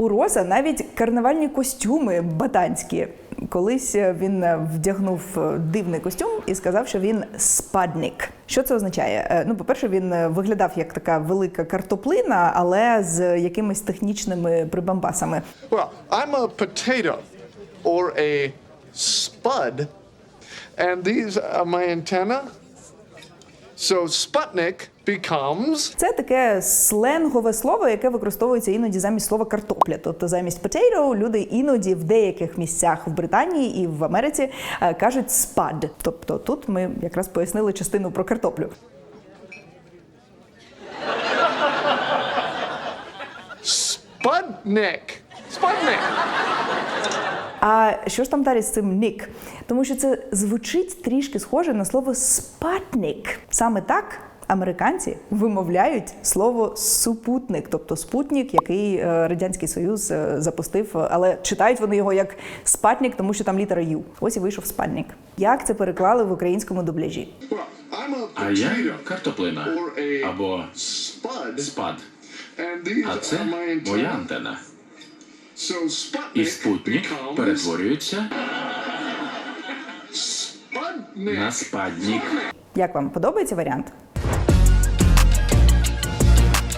У Роза навіть карнавальні костюми батанські. Колись він вдягнув дивний костюм і сказав, що він спадник. Що це означає? Е, Ну, по-перше, він виглядав як така велика картоплина, але з якимись технічними прибамбасами. Well, I'm a potato or a spud, and these are my antenna. So Sputnik becomes Це таке сленгове слово, яке використовується іноді замість слова картопля. Тобто замість potato люди іноді в деяких місцях в Британії і в Америці е, кажуть спад. Тобто тут ми якраз пояснили частину про картоплю. Sputnik. Sputnik. А що ж там далі з цим нік? Тому що це звучить трішки схоже на слово спатник. Саме так американці вимовляють слово супутник, тобто спутник, який е, радянський союз е, запустив, але читають вони його як спатник, тому що там літера Ю. Ось і вийшов спатник. Як це переклали в українському дубляжі? А я картоплина або спад. А це моя антена. І спутник перетворюється на спадник. Як вам подобається варіант?